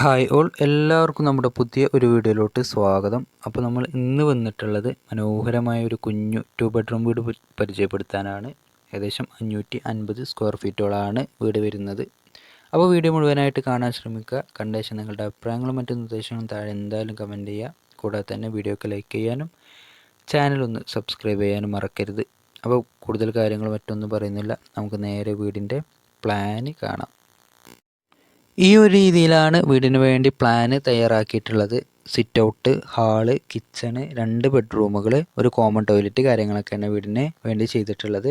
Hi all. എല്ലാവർക്കും നമ്മുടെ പുതിയ ഒരു വീഡിയോയിലോട്ട് സ്വാഗതം. അപ്പോൾ നമ്മൾ ഇന്ന് വന്നിട്ടുള്ളത് മനോഹരമായ ഒരു കുഞ്ഞു ടു ബെഡ്റൂം വീട് പരിചയപ്പെടുത്താനാണ്. ഏകദേശം അഞ്ഞൂറ്റി അൻപത് സ്ക്വയർ ഫീറ്റോളാണ് വീട് വരുന്നത്. അപ്പോൾ വീഡിയോ മുഴുവനായിട്ട് കാണാൻ ശ്രമിക്കുക. കണ്ടേഷൻ നിങ്ങളുടെ അഭിപ്രായങ്ങളും മറ്റു നിർദ്ദേശങ്ങളും താഴെ എന്തായാലും കമന്റ് ചെയ്യുക. കൂടാതെ തന്നെ വീഡിയോക്ക് ലൈക്ക് ചെയ്യാനും ചാനൽ ഒന്ന് സബ്സ്ക്രൈബ് ചെയ്യാനും മറക്കരുത്. അപ്പോൾ കൂടുതൽ കാര്യങ്ങൾ മറ്റൊന്നും പറയുന്നില്ല. നമുക്ക് നേരെ വീടിന്റെ പ്ലാന് കാണാം. ഈ ഒരു രീതിയിലാണ് വീടിന് വേണ്ടി പ്ലാന് തയ്യാറാക്കിയിട്ടുള്ളത്. സിറ്റ് ഔട്ട് ഹാൾ കിച്ചണ് രണ്ട് ബെഡ്റൂമുകൾ ഒരു കോമൺ ടോയ്ലറ്റ് കാര്യങ്ങളൊക്കെയാണ് വീടിന് വേണ്ടി ചെയ്തിട്ടുള്ളത്.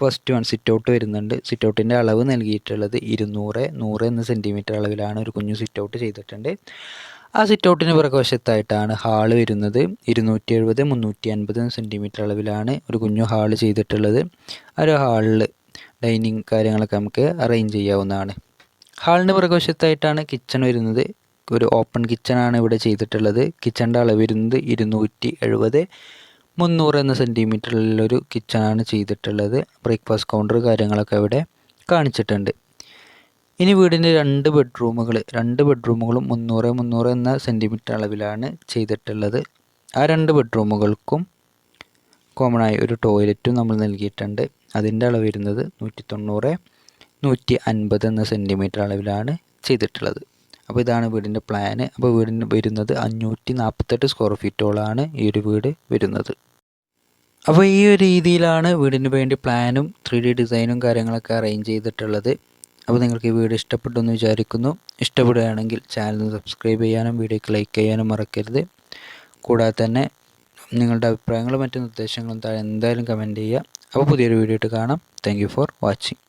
ഫസ്റ്റ് വൺ സിറ്റ് ഔട്ട് വരുന്നുണ്ട്. സിറ്റ് ഔട്ടിന്റെ അളവ് നൽകിയിട്ടുള്ളത് ഇരുന്നൂറ് നൂറ് എന്ന സെന്റിമീറ്റർ അളവിലാണ് ഒരു കുഞ്ഞു സിറ്റ് ഔട്ട് ചെയ്തിട്ടുണ്ട്. ആ സിറ്റ് ഔട്ടിന് പുറകുവശത്തായിട്ടാണ് ഹാൾ വരുന്നത്. ഇരുന്നൂറ്റി എഴുപത് മുന്നൂറ്റി അൻപത് സെന്റിമീറ്റർ അളവിലാണ് ഒരു കുഞ്ഞു ഹാൾ ചെയ്തിട്ടുള്ളത്. ആ ഒരു ഹാളിൽ ഡൈനിങ് കാര്യങ്ങളൊക്കെ നമുക്ക് അറേഞ്ച് ചെയ്യാവുന്നതാണ്. ഹാളിന്റെ പുറകുവശത്തായിട്ടാണ് കിച്ചൺ വരുന്നത്. ഒരു ഓപ്പൺ കിച്ചണാണ് ഇവിടെ ചെയ്തിട്ടുള്ളത്. കിച്ചണിന്റെ അളവ് വരുന്നത് ഇരുന്നൂറ്റി എഴുപത് മുന്നൂറ് എന്ന സെന്റിമീറ്ററിലൊരു കിച്ചണാണ് ചെയ്തിട്ടുള്ളത്. ബ്രേക്ക്ഫാസ്റ്റ് കൗണ്ടർ കാര്യങ്ങളൊക്കെ ഇവിടെ കാണിച്ചിട്ടുണ്ട്. ഇനി വീടിന്റെ രണ്ട് ബെഡ്റൂമുകൾ രണ്ട് ബെഡ്റൂമുകളും മുന്നൂറ് മുന്നൂറ് എന്ന സെന്റിമീറ്റർ അളവിലാണ് ചെയ്തിട്ടുള്ളത്. ആ രണ്ട് ബെഡ്റൂമുകൾക്കും കോമണായി ഒരു ടോയ്ലറ്റും നമ്മൾ നൽകിയിട്ടുണ്ട്. അതിന്റെ അളവ് വരുന്നത് നൂറ്റി തൊണ്ണൂറ് നൂറ്റി അൻപത് എന്ന സെന്റിമീറ്റർ അളവിലാണ് ചെയ്തിട്ടുള്ളത്. അപ്പോൾ ഇതാണ് വീടിന്റെ പ്ലാന് അപ്പോൾ വീടിന് വരുന്നത് അഞ്ഞൂറ്റി നാൽപ്പത്തെട്ട് സ്ക്വയർ ഫീറ്റോളാണ് ഈ ഒരു വീട് വരുന്നത്. അപ്പോൾ ഈ ഒരു രീതിയിലാണ് വീടിന് വേണ്ടി പ്ലാനും ത്രീ ഡി ഡിസൈനും കാര്യങ്ങളൊക്കെ അറേഞ്ച് ചെയ്തിട്ടുള്ളത്. അപ്പോൾ നിങ്ങൾക്ക് ഈ വീട് ഇഷ്ടപ്പെട്ടു എന്ന് വിചാരിക്കുന്നു. ഇഷ്ടപ്പെടുകയാണെങ്കിൽ ചാനൽ സബ്സ്ക്രൈബ് ചെയ്യാനും വീഡിയോക്ക് ലൈക്ക് ചെയ്യാനും മറക്കരുത്. കൂടാതെ തന്നെ നിങ്ങളുടെ അഭിപ്രായങ്ങളും മറ്റു നിർദ്ദേശങ്ങളും താഴെ എന്തായാലും കമന്റ് ചെയ്യുക. അപ്പോൾ പുതിയൊരു വീഡിയോ ഇട്ട് കാണാം. Thank for watching